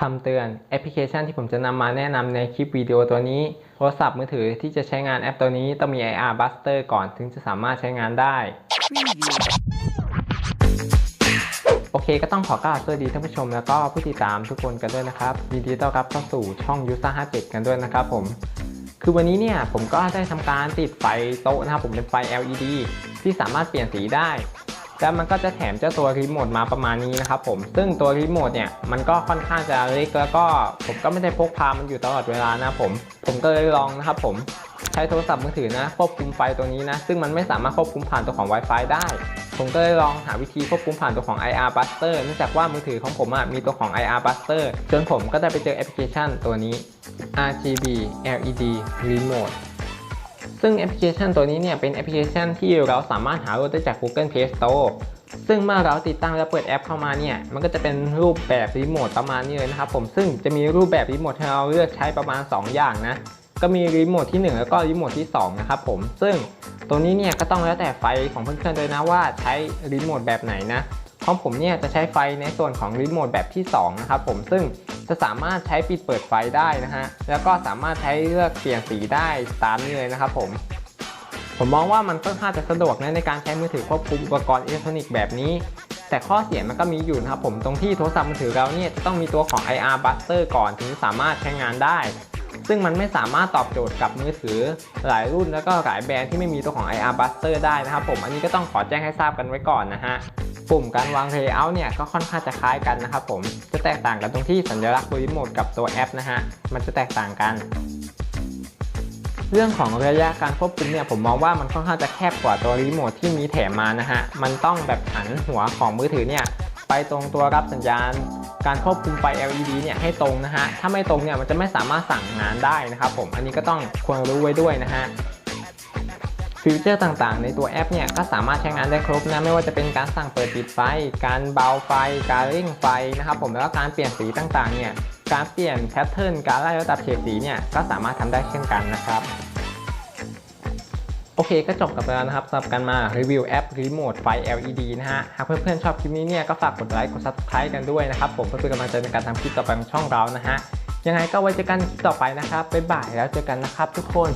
คำเตือนแอปพลิเคชันที่ผมจะนำมาแนะนำในคลิปวิดีโอตัวนี้ โทรศัพท์มือถือที่จะใช้งานแอปตัวนี้ต้องมี IR Buster ก่อนถึงจะสามารถใช้งานได้ โอเคก็ต้องขอกราบสวัสดีท่านผู้ชมแล้วก็ผู้ติดตามทุกคนกันด้วยนะครับยินดีต้อนรับเข้าสู่ช่อง u s a 57กันด้วยนะครับผม คือวันนี้เนี่ยผมก็ได้ทำการติดไฟโต๊ะนะครับผมเป็นไฟ LED ที่สามารถเปลี่ยนสีได้ แล้วมันก็จะแถมเจ้าตัวรีโมทมาประมาณนี้นะครับผม ซึ่งตัวรีโมทเนี่ยมันก็ค่อนข้างจะเล็กแล้วก็ผมก็ไม่ได้พกพามันอยู่ตลอดเวลานะผม ผมก็เลยลองนะครับผมใช้โทรศัพท์มือถือนะควบคุมไฟตัวนี้นะ ซึ่งมันไม่สามารถควบคุมผ่านตัวของ Wi-Fi ได้ ผมก็เลยลองหาวิธีควบคุมผ่านตัวของ IR Buster เนื่องจากว่ามือถือของผมมีตัวของ IR Buster จนผมก็ได้ไปเจอแอปพลิเคชันตัวนี้ RGB LED Remote ซึ่งแอปพลิเคชันตัวนี้เนี่ยเป็นแอปพลิเคชันที่เราสามารถหาโหลดได้จาก Google Play Store ซึ่งเมื่อเราติดตั้งและเปิดแอปเข้ามาเนี่ย มันก็จะเป็นรูปแบบรีโมทประมาณนี้เลยนะครับผม ซึ่งจะมีรูปแบบรีโมทให้เราเลือกใช้ประมาณ 2 อย่างนะ ก็มีรีโมทที่ 1 แล้วก็รีโมทที่ 2 นะครับผม ซึ่งตัวนี้เนี่ยก็ต้องแล้วแต่ไฟของเพื่อนๆเลยนะว่าใช้รีโมทแบบไหนนะ ของผมเนี่ยจะใช้ไฟในส่วนของรีโมทแบบที่2นะครับผม ซึ่ง จะสามารถใช้ปิดเปิดไฟได้นะฮะ แล้วก็สามารถใช้เลือกเปลี่ยนสีได้ตามนี้เลยนะครับผม ผมมองว่ามันค่อนข้างจะสะดวกนะในการใช้มือถือควบคุมอุปกรณ์อิเล็กทรอนิกส์แบบนี้ แต่ข้อเสียมันก็มีอยู่นะครับผมตรงที่โทรศัพท์มือถือเราเนี่ยจะต้องมีตัวของ IR Buster ก่อนถึงสามารถใช้งานได้ ซึ่งมันไม่สามารถตอบโจทย์กับมือถือหลายรุ่นแล้วก็หลายแบรนด์ที่ไม่มีตัวของ IR Buster ได้นะครับผมอันนี้ก็ต้องขอแจ้งให้ทราบกันไว้ก่อนนะฮะ ปุ่มการวาง Layout เนี่ยก็ค่อนข้างจะคล้ายกันนะครับผม จะแตกต่างกันตรงที่สัญลักษณ์ตัวรีโมทกับตัวแอปนะฮะ มันจะแตกต่างกัน เรื่องของระยะการควบคุมเนี่ยผมมองว่ามันค่อนข้างจะแคบกว่าตัวรีโมทที่มีแถมมานะฮะ มันต้องแบบหันหัวของมือถือเนี่ยไปตรงตัวรับสัญญาณ การควบคุมไฟ LED เนี่ยให้ตรงนะฮะ ถ้าไม่ตรงเนี่ยมันจะไม่สามารถสั่งงานได้นะครับผม อันนี้ก็ต้องควรรู้ไว้ด้วยนะฮะ ฟีเจอร์ต่างๆ ในตัวแอปเนี่ยก็สามารถใช้งานได้ครบนะไม่ว่าจะเป็นการสั่งเปิดปิดไฟ การเบาไฟ การเร่งไฟนะครับผมแล้วก็การเปลี่ยนสีต่างๆเนี่ยการเปลี่ยนแพทเทิร์นการไล่ระดับเฉดสีเนี่ยก็สามารถทำได้เช่นกันนะครับโอเคก็จบกันไปแล้วนะครับสำหรับการมารีวิวแอปรีโมทไฟ LED นะฮะ หากเพื่อนๆชอบคลิปนี้เนี่ยก็ฝากกดไลค์กด subscribe กันด้วยนะครับ ผมเพื่อเป็นกำลังใจในการทำคลิปต่อไปของช่องเรานะฮะ ยังไงก็ไว้เจอกันคลิปต่อไปนะครับ บ๊ายบายแล้วเจอกันนะครับทุกคน